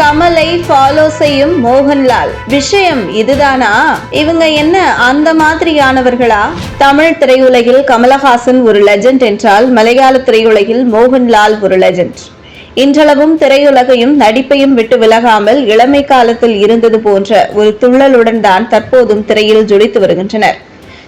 கமலை follow செய்யும் மோகன்லால். விஷயம் இதுதானா? இவங்க என்ன அந்த மாதிரியானவர்களா? தமிழ் திரையுலகில் கமலஹாசன் ஒரு லெஜண்ட் என்றால் மலையாள திரையுலகில் மோகன்லால் ஒரு லெஜண்ட் இன்றளவும் திரையுலகையும் நடிப்பையும் விட்டு விலகாமல் இளமை காலத்தில் இருந்தது போன்ற ஒரு துள்ளலுடன் தான் தற்போதும் திரையில் ஜொலித்து வருகின்றனர்.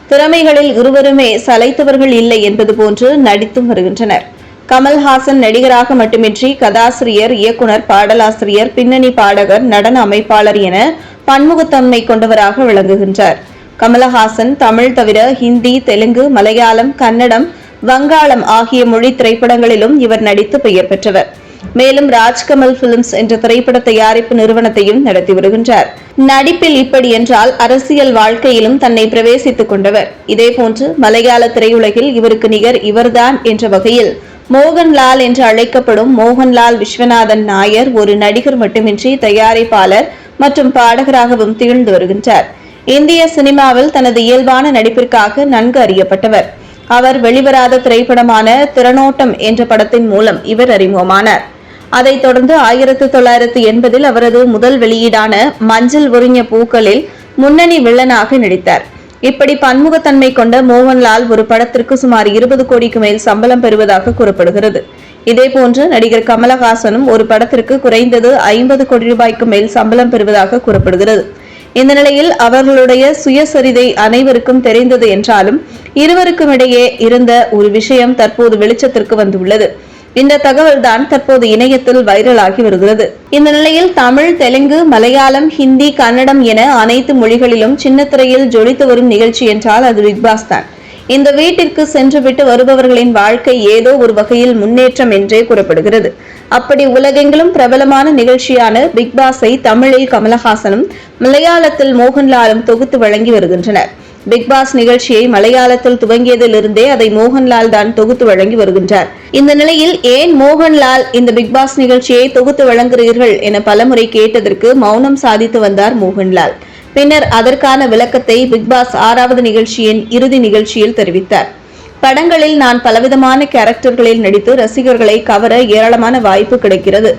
திறமைகளில் இருவருமே சளைத்தவர்கள் இல்லை என்பது போன்று நடித்தும் வருகின்றனர். கமல்ஹாசன் நடிகராக மட்டுமின்றி கதாசிரியர் இயக்குனர் பாடலாசிரியர் பின்னணி பாடகர் நடன அமைப்பாளர் என பன்முகத்தன்மை கொண்டவராக விளங்குகின்றார். கமலஹாசன் தமிழ் தவிர ஹிந்தி தெலுங்கு மலையாளம் கன்னடம் வங்காளம் ஆகிய மொழி திரைப்படங்களிலும் இவர் நடித்து பெயர் பெற்றவர். மேலும் ராஜ்கமல் பிலிம்ஸ் என்ற திரைப்பட தயாரிப்பு நிறுவனத்தையும் நடத்தி வருகின்றார். நடிப்பில் இப்படி என்றால் அரசியல் வாழ்க்கையிலும் தன்னை பிரவேசித்துக் கொண்டவர். இதேபோன்று மலையாள திரையுலகில் இவருக்கு நிகர் இவர்தான் என்ற வகையில் மோகன்லால் என்று அழைக்கப்படும் மோகன்லால் விஸ்வநாதன் நாயர் ஒரு நடிகர் மட்டுமின்றி தயாரிப்பாளர் மற்றும் பாடகராகவும் திகழ்ந்து வருகின்றார். இந்திய சினிமாவில் தனது இயல்பான நடிப்பிற்காக நன்கு அறியப்பட்டவர். அவர் வெளிவராத திரைப்படமான திறனோட்டம் என்ற படத்தின் மூலம் இவர் அறிமுகமானார். அதைத் தொடர்ந்து ஆயிரத்தி தொள்ளாயிரத்தி எண்பதில் அவரது முதல் வெளியீடான மஞ்சள் உறிஞ்ச பூக்களில் முன்னணி வில்லனாக நடித்தார். இப்படி பன்முகத்தன்மை கொண்ட மோகன்லால் ஒரு படத்திற்கு சுமார் இருபது கோடிக்கு மேல் சம்பளம் பெறுவதாக கூறப்படுகிறது. இதேபோன்று நடிகர் கமலஹாசனும் ஒரு படத்திற்கு குறைந்தது ஐம்பது கோடி ரூபாய்க்கு மேல் சம்பளம் பெறுவதாக கூறப்படுகிறது. இந்த நிலையில் அவர்களுடைய சுயசரிதை அனைவருக்கும் தெரிந்தது என்றாலும் இருவருக்கும் இடையே இருந்த ஒரு விஷயம் தற்போது வெளிச்சத்திற்கு வந்துள்ளது. இந்த தகவல் தான் தற்போது இணையத்தில் வைரலாகி வருகிறது. இந்த நிலையில் தமிழ் தெலுங்கு மலையாளம் ஹிந்தி கன்னடம் என அனைத்து மொழிகளிலும் சின்ன திரையில் ஜொலித்து வரும் நிகழ்ச்சி என்றால் அது பிக்பாஸ் தான். இந்த வீட்டிற்கு சென்றுவிட்டு வருபவர்களின் வாழ்க்கை ஏதோ ஒரு வகையில் முன்னேற்றம் என்றே கூறப்படுகிறது. அப்படி உலகெங்கிலும் பிரபலமான நிகழ்ச்சியான பிக்பாஸை தமிழில் கமலஹாசனும் மலையாளத்தில் மோகன்லாலும் தொகுத்து வழங்கி வருகின்றனர். பிக் பாஸ் நிகழ்ச்சியை மலையாளத்தில் துவங்கியதிலிருந்தே அதை மோகன்லால் தான் தொகுத்து வழங்கி வருகின்றார். இந்த நிலையில் ஏன் மோகன்லால் இந்த பிக் பாஸ் நிகழ்ச்சியை தொகுத்து வழங்குகிறீர்கள் என பலமுறை கேட்டதற்கு மௌனம் சாதித்து வந்தார் மோகன்லால். பின்னர் அதற்கான விளக்கத்தை பிக் பாஸ் ஆறாவது நிகழ்ச்சியின் இறுதி நிகழ்ச்சியில் தெரிவித்தார். படங்களில் நான் பலவிதமான கேரக்டர்களில் நடித்து ரசிகர்களை கவர ஏராளமான வாய்ப்பு கிடைக்கிறது.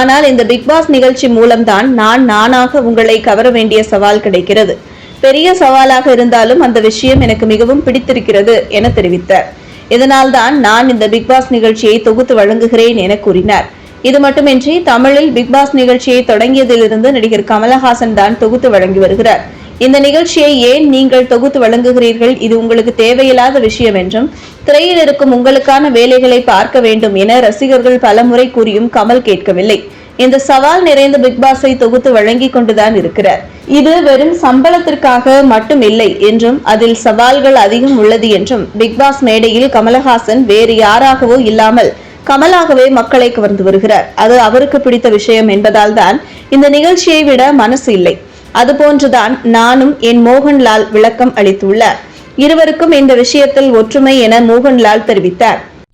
ஆனால் இந்த பிக் பாஸ் நிகழ்ச்சி மூலம்தான் நான் நானாக உங்களை கவர வேண்டிய சவால் கிடைக்கிறது. பெரிய சவாலாக இருந்தாலும் அந்த விஷயம் எனக்கு மிகவும் பிடித்திருக்கிறது என தெரிவித்தார். இதனால்தான் நான் இந்த பிக்பாஸ் நிகழ்ச்சியை தொகுத்து வழங்குகிறேன் என கூறினார். இது மட்டுமின்றி தமிழில் பிக்பாஸ் நிகழ்ச்சியை தொடங்கியதிலிருந்து நடிகர் கமலஹாசன் தான் தொகுத்து வழங்கி வருகிறார். இந்த நிகழ்ச்சியை ஏன் நீங்கள் தொகுத்து வழங்குகிறீர்கள்? இது உங்களுக்கு தேவையில்லாத விஷயம் என்றும் திரையில் இருக்கும் உங்களுக்கான வேலைகளை பார்க்க வேண்டும் என ரசிகர்கள் பலமுறை கூறியும் கமல் கேட்கவில்லை. இந்த சவால் நிறைந்த பிக்பாஸை தொகுத்து வழங்கிக் கொண்டுதான் இருக்கிறார். இது வெறும் சம்பளத்திற்காக மட்டும் இல்லை என்றும் அதில் சவால்கள் அதிகம் உள்ளது என்றும் பிக் பாஸ் மேடையில் கமலஹாசன் வேறு யாராகவோ இல்லாமல் கமலாகவே மக்களை கவர்ந்து வருகிறார். அது அவருக்கு பிடித்த விஷயம் என்பதால் தான் இந்த நிகழ்ச்சியை விட மனசு இல்லை. அதுபோன்றுதான் நானும் என் மோகன்லால் விளக்கம் அளித்துள்ளார். இருவருக்கும் இந்த விஷயத்தில் ஒற்றுமை என மோகன்லால் தெரிவித்தார்.